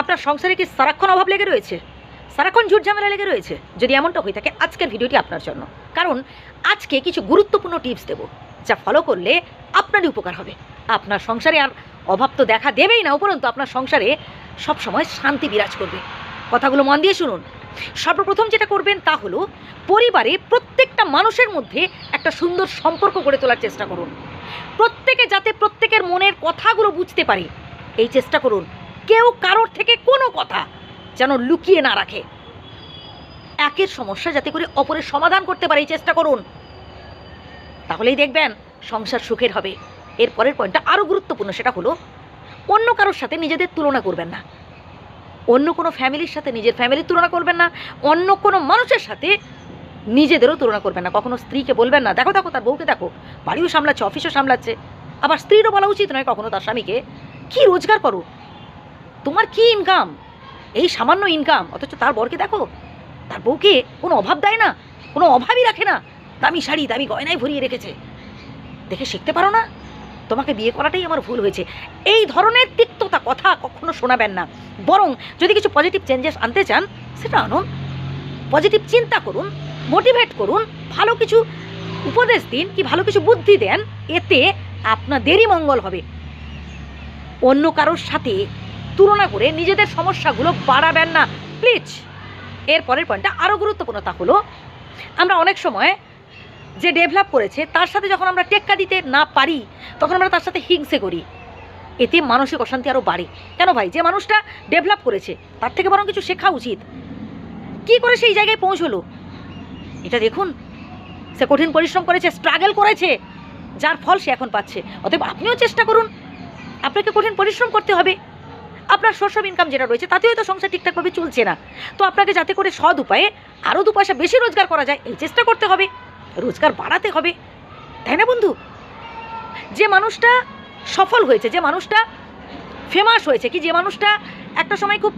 আপনার সংসারে কি সারাক্ষণ অভাব লেগে রয়েছে? সারাক্ষণ ঝুট ঝামেলা লেগে রয়েছে? যদি এমনটা হয়ে থাকে, আজকের ভিডিওটি আপনার জন্য। কারণ আজকে কিছু গুরুত্বপূর্ণ টিপস দেব, যা ফলো করলে আপনারই উপকার হবে। আপনার সংসারে আর অভাব তো দেখা দেবেই না, উপরন্তু আপনার সংসারে সবসময় শান্তি বিরাজ করবে। কথাগুলো মন দিয়ে শুনুন। সর্বপ্রথম যেটা করবেন তা হলো, পরিবারে প্রত্যেকটা মানুষের মধ্যে একটা সুন্দর সম্পর্ক গড়ে তোলার চেষ্টা করুন। প্রত্যেকে যাতে প্রত্যেকের মনের কথাগুলো বুঝতে পারে, এই চেষ্টা করুন। কেউ কারোর থেকে কোনো কথা যেন লুকিয়ে না রাখে। একের সমস্যা যাতে করে অপরের সমাধান করতে পারে, এই চেষ্টা করুন। তাহলেই দেখবেন সংসার সুখের হবে। এর পরের পয়েন্টটা আরও গুরুত্বপূর্ণ, সেটা হলো অন্য কারোর সাথে নিজেদের তুলনা করবেন না। অন্য কোনো ফ্যামিলির সাথে নিজের ফ্যামিলির তুলনা করবেন না, অন্য কোনো মানুষের সাথে নিজেদেরও তুলনা করবেন না। কখনো স্ত্রীকে বলবেন না, দেখো দেখো, তার বউকে দেখো, বাড়িও সামলাচ্ছে, অফিসও সামলাচ্ছে। আবার স্ত্রীরও বলা উচিত নয় কখনো তার স্বামীকে, কি রোজগার করো? তোমার কি ইনকাম এই সামান্য ইনকাম অথচ তার বরকে দেখো, তার বউকে কোনো অভাব দেয় না, কোনো অভাবই রাখে না, দামি শাড়ি, দামি গয়নায় ভরিয়ে রেখেছে। দেখে শিখতে পারো না? তোমাকে বিয়ে করাটাই আমার ভুল হয়েছে। এই ধরনের তিক্ততা কথা কখনো শোনাবেন না। বরং যদি কিছু পজিটিভ চেঞ্জেস আনতে চান, সেটা আনুন। পজিটিভ চিন্তা করুন মোটিভেট করুন, ভালো কিছু উপদেশ দিন কি ভালো কিছু বুদ্ধি দেন, এতে আপনাদেরই মঙ্গল হবে। অন্য কারোর সাথে তুলনা করে নিজেদের সমস্যাগুলো বাড়াবেন না। প্লিজ। এর পরের পয়েন্টটা আরও গুরুত্বপূর্ণ, তা হলো আমরা অনেক সময় যে ডেভেলপ করেছে, তার সাথে যখন আমরা টেক্কা দিতে না পারি, তখন আমরা তার সাথে হিংসে করি। এতে মানসিক অশান্তি আরও বাড়ে। কেন ভাই? যে মানুষটা ডেভেলপ করেছে, তার থেকে বরং কিছু শেখা উচিত। কি করে সেই জায়গায় পৌঁছলো? এটা দেখুন, সে কঠিন পরিশ্রম করেছে স্ট্রাগল করেছে, যার ফল সে এখন পাচ্ছে। অতএব আপনিও চেষ্টা করুন, আপনাকে কঠিন পরিশ্রম করতে হবে। আপনার সোর্স অফ ইনকাম যেটা রয়েছে তাতে হয়তো সংসার ঠিকঠাকভাবে চলছে না। তো আপনাকে যাতে করে সৎ উপায়ে আরও দু পয়সা বেশি রোজগার করা যায়, এই চেষ্টা করতে হবে, রোজগার বাড়াতে হবে। তাই না বন্ধু? যে মানুষটা সফল হয়েছে, যে মানুষটা ফেমাস হয়েছে, কি যে মানুষটা একটা সময় খুব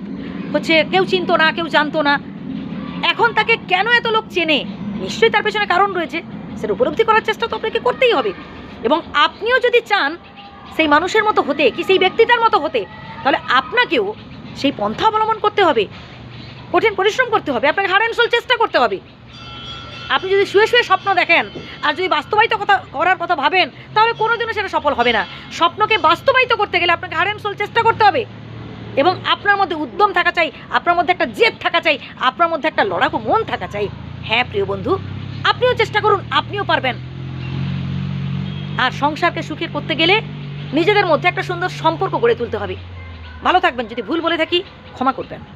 হচ্ছে কেউ চিনতো না, কেউ জানতো না, এখন তাকে কেন এত লোক চেনে? নিশ্চয়ই তার পেছনে কারণ রয়েছে। সেটা উপলব্ধি করার চেষ্টা তো আপনাকে করতেই হবে। এবং আপনিও যদি চান সেই মানুষের মতো হতে কি সেই ব্যক্তিটার মতো হতে? তাহলে আপনাকেও সেই পন্থা অবলম্বন করতে হবে। কঠিন পরিশ্রম করতে হবে, আপনাকে হার অ্যান্ড চেষ্টা করতে হবে। আপনি যদি শুয়ে শুয়ে স্বপ্ন দেখেন আর যদি বাস্তবায়িত কথা করার কথা ভাবেন, তাহলে কোনোদিনও সেটা সফল হবে না। স্বপ্নকে বাস্তবায়িত করতে গেলে আপনাকে হার অ্যান্ড চেষ্টা করতে হবে। এবং আপনার মধ্যে উদ্যম থাকা চাই, আপনার মধ্যে একটা জেদ থাকা চাই, আপনার মধ্যে একটা লড়াকু মন থাকা চাই। হ্যাঁ প্রিয় বন্ধু, আপনিও চেষ্টা করুন, আপনিও পারবেন। আর সংসারকে সুখের করতে গেলে নিজেদের মধ্যে একটা সুন্দর সম্পর্ক গড়ে তুলতে হবে। ভালো থাকবেন, যদি ভুল বলে থাকি ক্ষমা করবেন।